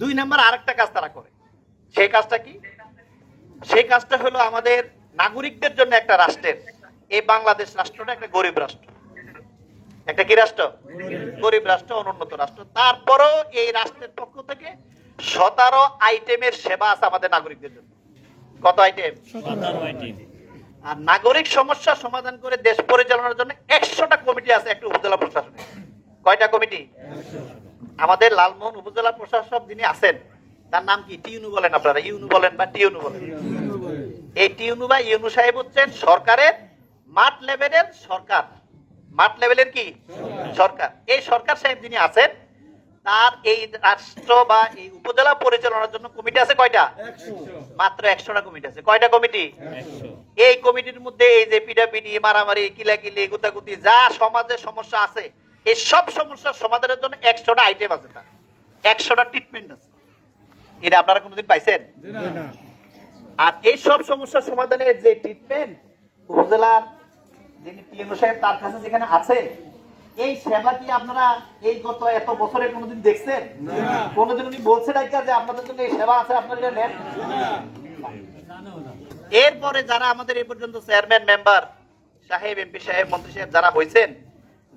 দুই নাম্বার আরেকটা কাজ তারা করে। সেই কাজটা কি? সেই কাজটা হলো আমাদের নাগরিকদের জন্য একটা রাষ্ট্রের এই বাংলাদেশ রাষ্ট্রটা একটা গরিব রাষ্ট্র। একটা কি রাষ্ট্র? গরিব রাষ্ট্র অনুন্নত রাষ্ট্র। তারপরেও এই রাষ্ট্রের পক্ষ থেকে সতেরো আইটেমের সেবা আছে আমাদের নাগরিকদের জন্য। কত আইটেম? আর নাগরিক সমস্যা সমাধান করে দেশ পরিচালনার জন্য একশোটা কমিটি আছে একটা উপজেলা প্রশাসনে কয়টা কমিটি? আমাদের লালমোহন উপজেলা প্রশাসক যিনি আছেন, তার নাম কি? টিউনু বলেন আপনারা। ইউনু বলেন বা টিউনু বলেন। এই টিউনু বা ইউনু সাহেব হচ্ছেন সরকারের মাঠ লেভেলের সরকার। মাঠ লেভেলের কি? সরকার। এই সরকার সাহেব যিনি আছেন, তার এই রাষ্ট্র বা এই উপজেলা পরিচালনার জন্য কমিটি আছে কয়টা? মাত্র একশোটা কমিটি আছে। কয়টা কমিটি? এই কমিটির মধ্যে এই যে পিডাপিডি, মারামারি, কিলাকিলি, গুতাগুতি, যা সমাজে সমস্যা আছে এই সব সমস্যার সমাধানের জন্য একশোটা আইটেম আছে তার। একশোটা ট্রিটমেন্ট আছে। এটা আপনারা কোনোদিন পাইছেন? আর এই সব সমস্যার সমাধানের যে ট্রিটমেন্ট উপজেলার যিনি সাহেব তার কাছে যেখানে আছে এই সেবা কি আপনারা এই গত এত বছরে কোনোদিন দেখছেন? কোনোদিন উনি বলছেন আজকে যে আপনাদের জন্য এই সেবা আছে আপনারা এটা নেন? এরপরে যারা আমাদের এই পর্যন্ত চেয়ারম্যান মেম্বার সাহেব এমপি সাহেব মন্ত্রী সাহেব যারা হয়েছেন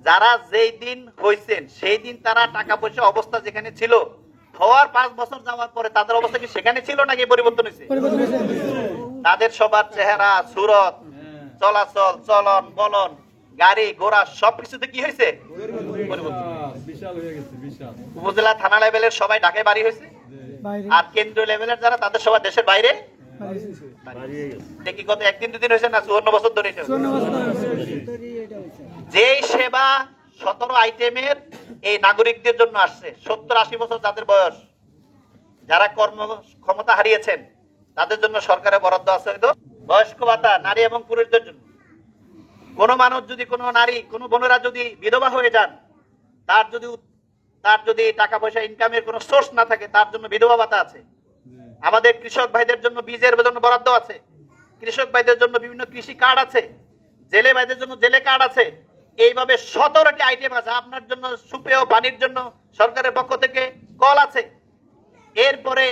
যারা যেই দিন হয়েছেন সেই দিন তারা টাকা পয়সা অবস্থা যেখানে ছিল হওয়ার পাঁচ বছর যাওয়ার পরে তাদের অবস্থা কি সেখানে ছিল নাকি পরিবর্তন হয়েছে তাদের সবার চেহারা সুরত চলাচল চলন বলন গাড়ি ঘোড়া সবকিছুতে কি হয়েছে পরিবর্তন বিশাল হয়ে গেছে বিশাল। উপজেলা থানা লেভেলের সবাই ঢাকায় বাড়ি হয়েছে আর কেন্দ্রীয় লেভেলের যারা তাদের সবাই দেশের বাইরে? এটা গত একদিন দুদিন হয়েছে না চুয়ান্ন বছর ধরে যেই সেবা সতেরো আইটেমের এই নাগরিকদের জন্য আসছে, সত্তর আশি বছর যাদের বয়স, যারা কর্ম ক্ষমতা হারিয়েছেন, তাদের জন্য সরকারের বরাদ্দ আছে হয়তো বয়স্ক ভাতা, নারী এবং পুরুষদের জন্য। কোনো মানুষ যদি, কোনো নারী, কোনো বোনেরা যদি বিধবা হয়ে যান, তার যদি তার যদি টাকা পয়সা ইনকামের কোনো সোর্স না থাকে, তার জন্য বিধবা ভাতা আছে। আমাদের কৃষক ভাইদের জন্য বীজের জন্য বরাদ্দ আছে। কৃষক ভাইদের জন্য বিভিন্ন কৃষি কার্ড আছে। জেলে ভাইদের জন্য জেলে কার্ড আছে। এইভাবে সতেরোটি আইটেম আছে। আপনার জন্য সুপেয় পানির জন্য সরকারের পক্ষ থেকে কল আছে। এরপরে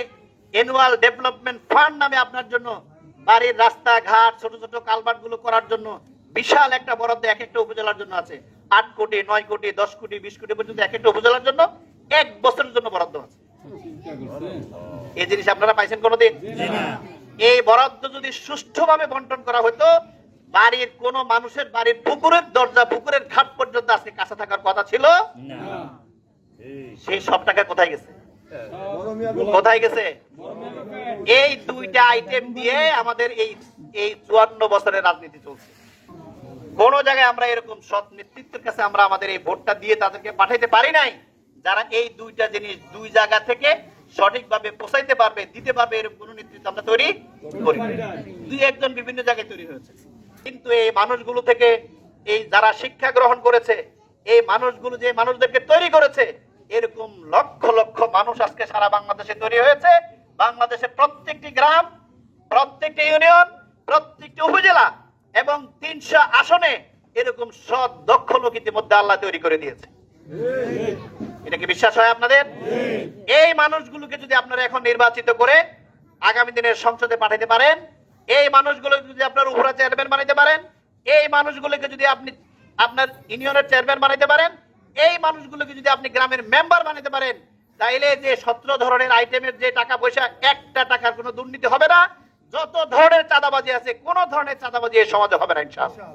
অ্যানুয়াল ডেভেলপমেন্ট ফান্ড নামে আপনার জন্য বাড়ির রাস্তা ঘাট ছোট ছোট কালভার্টগুলো করার জন্য বিশাল একটা বরাদ্দ এক একটা উপজেলার জন্য আছে। আট কোটি নয় কোটি দশ কোটি বিশ কোটি পর্যন্ত এক একটা উপজেলার জন্য এক বছরের জন্য বরাদ্দ আছে। এই জিনিস আপনারা পাইছেন কোনোদিন? এই বরাদ্দ যদি সুষ্ঠুভাবে বন্টন করা হতো বাড়ির কোন মানুষের বাড়ির পুকুরের দরজা পুকুরের ঘাট পর্যন্ত আজকে কাছে থাকার কথা ছিল? সেই সব টাকা কোথায় গেছে? কোথায় গেছে? এই দুইটা আইটেম দিয়ে আমাদের এই এই চুয়ান্ন বছরের রাজনীতি চলছে। কোন জায়গায় আমরা এরকম সৎ নেতৃত্বের কাছে আমরা আমাদের এই ভোটটা দিয়ে তাদেরকে পাঠাইতে পারি নাই। যারা এই দুইটা জিনিস দুই জায়গা থেকে সঠিকভাবে পৌঁছাইতে পারবে দিতে পারবে এরকম কোন নেতৃত্ব আমরা তৈরি করি দুই একজন বিভিন্ন জায়গায় তৈরি হয়েছে। কিন্তু এই মানুষগুলো থেকে এই যারা শিক্ষা গ্রহণ করেছে এই মানুষগুলো যে মানুষদেরকে তৈরি করেছে এরকম লক্ষ লক্ষ মানুষ আজকে সারা বাংলাদেশে তৈরি হয়েছে। বাংলাদেশের প্রত্যেকটি গ্রাম প্রত্যেকটি ইউনিয়ন প্রত্যেকটি উপজেলা এবং তিনশো আসনে এরকম সৎ দক্ষ লোক ইতিমধ্যে আল্লাহ তৈরি করে দিয়েছে। এটা কি বিশ্বাস হয় আপনাদের? এই মানুষগুলোকে যদি আপনারা এখন নির্বাচিত করে আগামী দিনের সংসদে পাঠাতে পারেন এই মানুষগুলোকে যদি আপনার উপরা চেয়ারম্যান বানাইতে পারেন, এই মানুষগুলোকে যদি আপনি আপনার ইউনিয়নের চেয়ারম্যান বানাইতে পারেন, এই মানুষগুলোকে যদি আপনি গ্রামের মেম্বার বানাইতে পারেন, তাইলে যে সতেরো ধরনের আইটেমের যে টাকা পয়সা, একটা টাকার কোনো দুর্নীতি হবে না। যত ধরনের চাঁদাবাজি আছে, কোন ধরনের চাঁদাবাজি এই সমাজে হবে না, ইনশাআল্লাহ।